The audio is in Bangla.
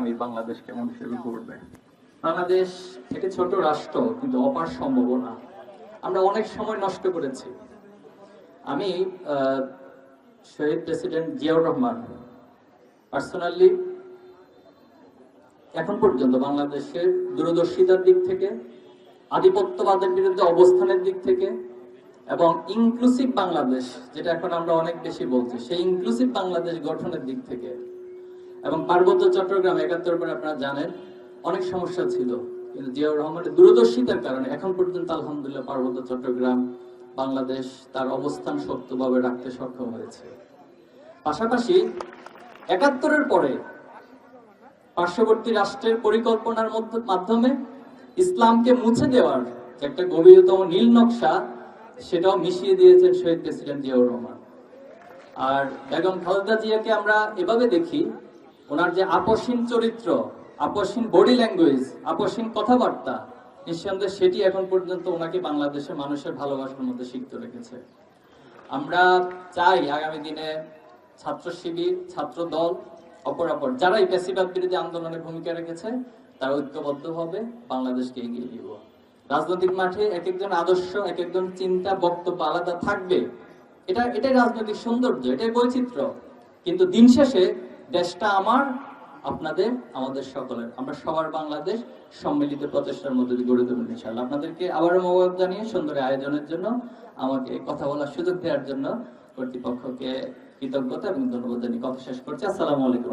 আমি বাংলাদেশ কেমন শুরু করবে বাংলাদেশ একটি ছোট রাষ্ট্র, কিন্তু অপার সম্ভাবনা। আমরা অনেক সময় নষ্ট করেছি। আমি শহীদ প্রেসিডেন্ট জিয়াউর রহমান পার্সোনালি এখন পর্যন্ত বাংলাদেশের দূরদর্শিতার দিক থেকে, আধিপত্যবাদের বিরুদ্ধে অবস্থানের দিক থেকে এবং ইনক্লুসিভ বাংলাদেশ, যেটা এখন আমরা অনেক বেশি বলছি, সেই ইনক্লুসিভ বাংলাদেশ গঠনের দিক থেকে এবং পার্বত্য চট্টগ্রাম একাত্তর পরে আপনারা জানেন, অনেক সমস্যা ছিল। কিন্তু জিয়াউর রহমানের দূরদর্শিতার কারণে এখন পর্যন্ত আলহামদুলিল্লাহ পার্বত্য চট্টগ্রাম, বাংলাদেশ তার অবস্থান শক্তভাবে রাখতে সক্ষম হয়েছে। পাশাপাশি একাত্তরের পরে পার্শ্ববর্তী রাষ্ট্রের পরিকল্পনার মাধ্যমে ইসলামকে মুছে দেওয়ার একটা গভীরতম নীল নকশা, সেটাও মিশিয়ে দিয়েছেন শহীদ প্রেসিডেন্ট জিয়াউর রহমান। আর বেগম খালেদা জিয়াকে আমরা এভাবে দেখি ওনার যে আপসীন চরিত্র, আপসীন বডি ল্যাঙ্গুয়েজ আপসীন কথাবার্তা, নিঃসন্দেহে সেটি এখন পর্যন্ত ওনাকে বাংলাদেশের মানুষের ভালোবাসার মধ্যে সিক্ত রেখেছে। আমরা চাই আগামী দিনে ছাত্র শিবির, ছাত্র দল অপরাপর যারা এই পেশিবাদ বিরোধী আন্দোলনে ভূমিকা রেখেছে, তারা ঐক্যবদ্ধভাবে বাংলাদেশকে এগিয়ে দিব রাজনৈতিক মাঠে এক একজন আদর্শ এক একজন চিন্তা, বক্তব্য আলাদা থাকবে। এটা, এটাই রাজনৈতিক সৌন্দর্য, এটাই বৈচিত্র্য। কিন্তু দিন শেষে দেশটা আমার, আপনাদের, আমাদের সকলের। আমরা সবার বাংলাদেশ সম্মিলিত প্রচেষ্টার মধ্যে গড়ে তুলুন ইনশাল্লাহ আপনাদেরকে আবারও মোবাইল জানিয়ে সুন্দর আয়োজনের জন্য, আমাকে কথা বলার সুযোগ দেওয়ার জন্য কর্তৃপক্ষকে কৃতজ্ঞতা এবং ধন্যবাদ জানিয়ে কথা শেষ করছি। আসসালামু আলাইকুম।